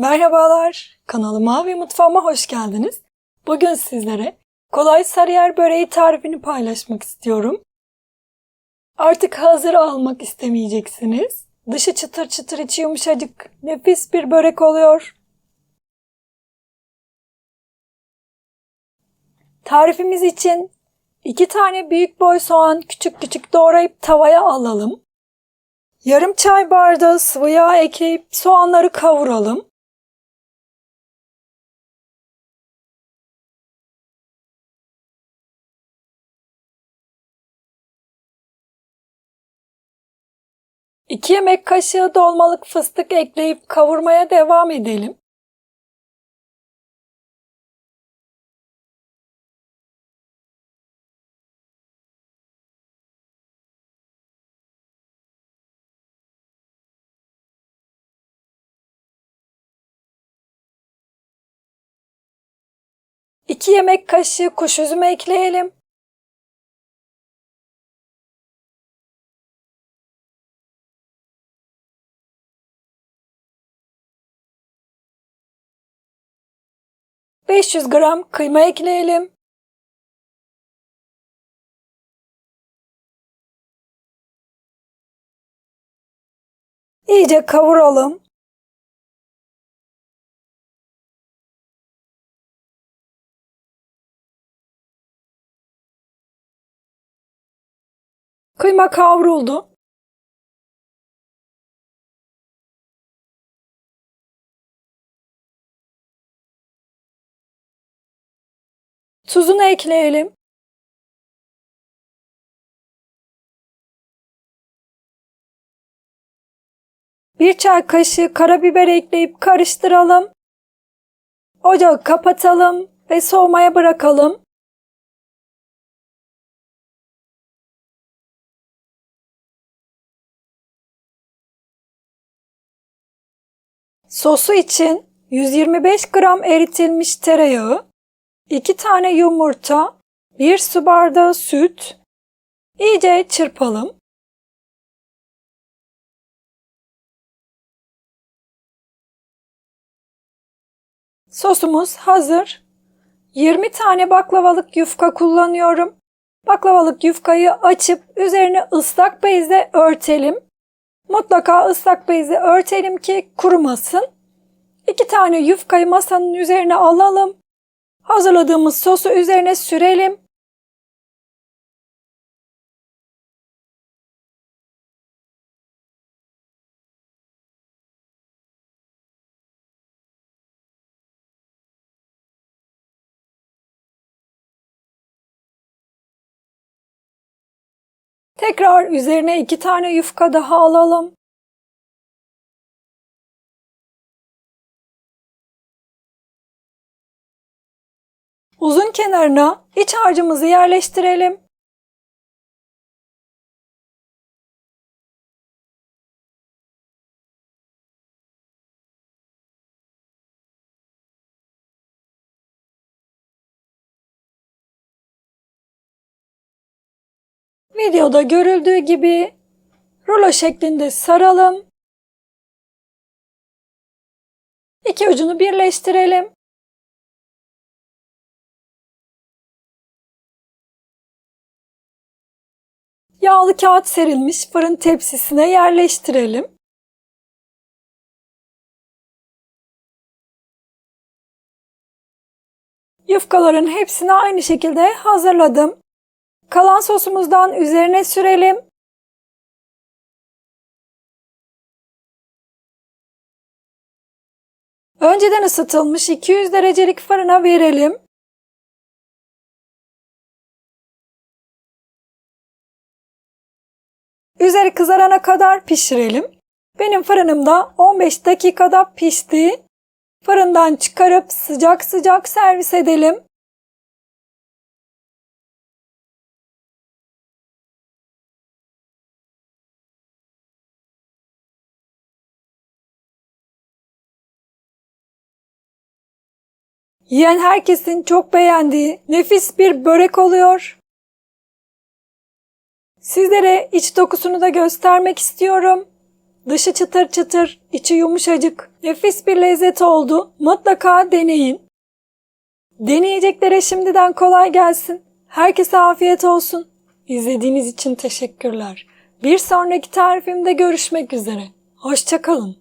Merhabalar, kanalıma ve mutfağıma hoş geldiniz. Bugün sizlere kolay sarıyer böreği tarifini paylaşmak istiyorum. Artık hazır almak istemeyeceksiniz. Dışı çıtır çıtır içi yumuşacık, nefis bir börek oluyor. Tarifimiz için iki tane büyük boy soğan küçük küçük doğrayıp tavaya alalım. Yarım çay bardağı sıvı yağ ekleyip soğanları kavuralım. İki yemek kaşığı dolmalık fıstık ekleyip kavurmaya devam edelim. İki yemek kaşığı kuş üzümü ekleyelim. Beş yüz gram kıyma ekleyelim. İyice kavuralım. Kıyma kavruldu. Tuzunu ekleyelim. Bir çay kaşığı karabiber ekleyip karıştıralım. Ocağı kapatalım ve soğumaya bırakalım. Sosu için 125 gram eritilmiş tereyağı, 2 tane yumurta, 1 su bardağı süt, iyice çırpalım. Sosumuz hazır. 20 tane baklavalık yufka kullanıyorum. Baklavalık yufkayı açıp üzerine ıslak bezle örtelim. Mutlaka ıslak bezle örtelim ki kurumasın. İki tane yufkayı masanın üzerine alalım. Hazırladığımız sosu üzerine sürelim. Tekrar üzerine iki tane yufka daha alalım. Uzun kenarına iç harcımızı yerleştirelim. Videoda görüldüğü gibi rulo şeklinde saralım. İki ucunu birleştirelim. Yağlı kağıt serilmiş fırın tepsisine yerleştirelim. Yufkaların hepsini aynı şekilde hazırladım. Kalan sosumuzdan üzerine sürelim. Önceden ısıtılmış 200 derecelik fırına verelim. Üzeri kızarana kadar pişirelim. Benim fırınımda 15 dakikada pişti. Fırından çıkarıp sıcak sıcak servis edelim. Yiyen herkesin çok beğendiği nefis bir börek oluyor. Sizlere iç dokusunu da göstermek istiyorum. Dışı çıtır çıtır, içi yumuşacık. Nefis bir lezzet oldu. Mutlaka deneyin. Deneyeceklere şimdiden kolay gelsin. Herkese afiyet olsun. İzlediğiniz için teşekkürler. Bir sonraki tarifimde görüşmek üzere. Hoşçakalın.